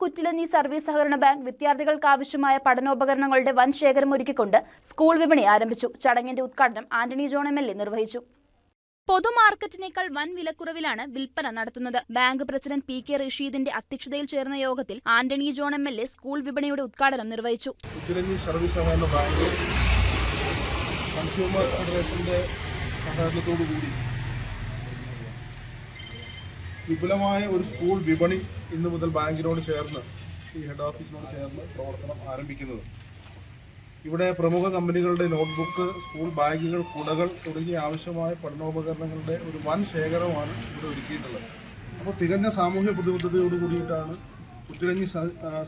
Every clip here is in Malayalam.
കുറ്റിലഞ്ഞി സർവീസ് സഹകരണ ബാങ്ക് വിദ്യാർത്ഥികൾക്ക് ആവശ്യമായ പഠനോപകരണങ്ങളുടെ വൻ ശേഖരം ഒരുക്കിക്കൊണ്ട് സ്കൂൾ വിപണി ആരംഭിച്ചു. ചടങ്ങിന്റെ ഉദ്ഘാടനം Antony John M L A നിർവഹിച്ചു. പൊതുമാർക്കറ്റിനേക്കാൾ വൻ വിലക്കുറവിലാണ് വിൽപ്പന നടത്തുന്നത്. ബാങ്ക് പ്രസിഡന്റ് പി കെ റഷീദിന്റെ അധ്യക്ഷതയിൽ ചേർന്ന യോഗത്തിൽ Antony John M L A school വിപണിയുടെ ഉദ്ഘാടനം നിർവഹിച്ചു. സർവീസ് സഹകരണ ബാങ്ക് കൺസ്യൂമർ ഫെഡറേഷന്റെ സഹകരണത്തോടു കൂടി വിപുലമായ ഒരു സ്കൂൾ വിപണി ഇന്ന് മുതൽ ബാങ്കിനോട് ചേർന്ന് ഈ ഹെഡ് ഓഫീസിനോട് ചേർന്ന് പ്രവർത്തനം ആരംഭിക്കുന്നത്. ഇവിടെ പ്രമുഖ കമ്പനികളുടെ നോട്ട്ബുക്ക് സ്കൂൾ ബാഗുകൾ കുടകൾ തുടങ്ങിയ ആവശ്യമായ പഠനോപകരണങ്ങളുടെ ഒരു വൻ ശേഖരമാണ് ഇവിടെ ഒരുക്കിയിട്ടുള്ളത്. അപ്പോൾ തികഞ്ഞ സാമൂഹ്യ പ്രതിബദ്ധതയോട് കൂടിയിട്ടാണ് കുറ്റിരഞ്ഞി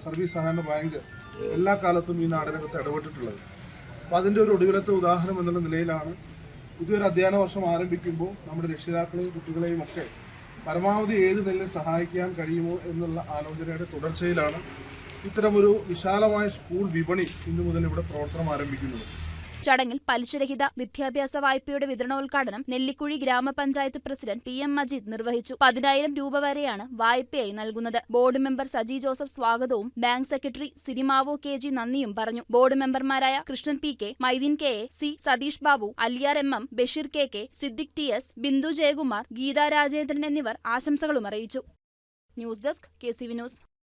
സർവീസ് സഹകരണ ബാങ്ക് എല്ലാ കാലത്തും ഈ നാടിനകത്ത് ഇടപെട്ടിട്ടുള്ളത്. അപ്പോൾ അതിന്റെ ഒരു ഒടുവിലത്തെ ഉദാഹരണം എന്നുള്ള നിലയിലാണ് പുതിയൊരു അധ്യയന വർഷം ആരംഭിക്കുമ്പോൾ നമ്മുടെ രക്ഷിതാക്കളെയും കുട്ടികളെയും ഒക്കെ പരമാവധി ഏത് നെല്ല് സഹായിക്കാൻ കഴിയുമോ എന്നുള്ള ആലോചനയുടെ തുടർച്ചയിലാണ് ഇത്തരമൊരു വിശാലമായ സ്കൂൾ വിപണി ഇന്നു മുതൽ ഇവിടെ പ്രവർത്തനം ആരംഭിക്കുന്നത്. ചടങ്ങിൽ പലിശരഹിത വിദ്യാഭ്യാസ വായ്പയുടെ വിതരണോദ്ഘാടനം നെല്ലിക്കുഴി ഗ്രാമപഞ്ചായത്ത് പ്രസിഡന്റ് പി എം മജീദ് നിർവഹിച്ചു. പതിനായിരം രൂപ വരെയാണ് വായ്പയായി നൽകുന്നത്. ബോർഡ് മെമ്പർ സജി ജോസഫ് സ്വാഗതവും bank secretary Sirimavo K G നന്ദിയും പറഞ്ഞു. ബോർഡ് മെമ്പർമാരായ Krishnan P K Maideen K A C Satheesh Babu Aliyar M M Basheer K K Siddique T S Bindu Jayakumar Geetha Rajendran എന്നിവർ ആശംസകളും അറിയിച്ചു. News desk K C V news.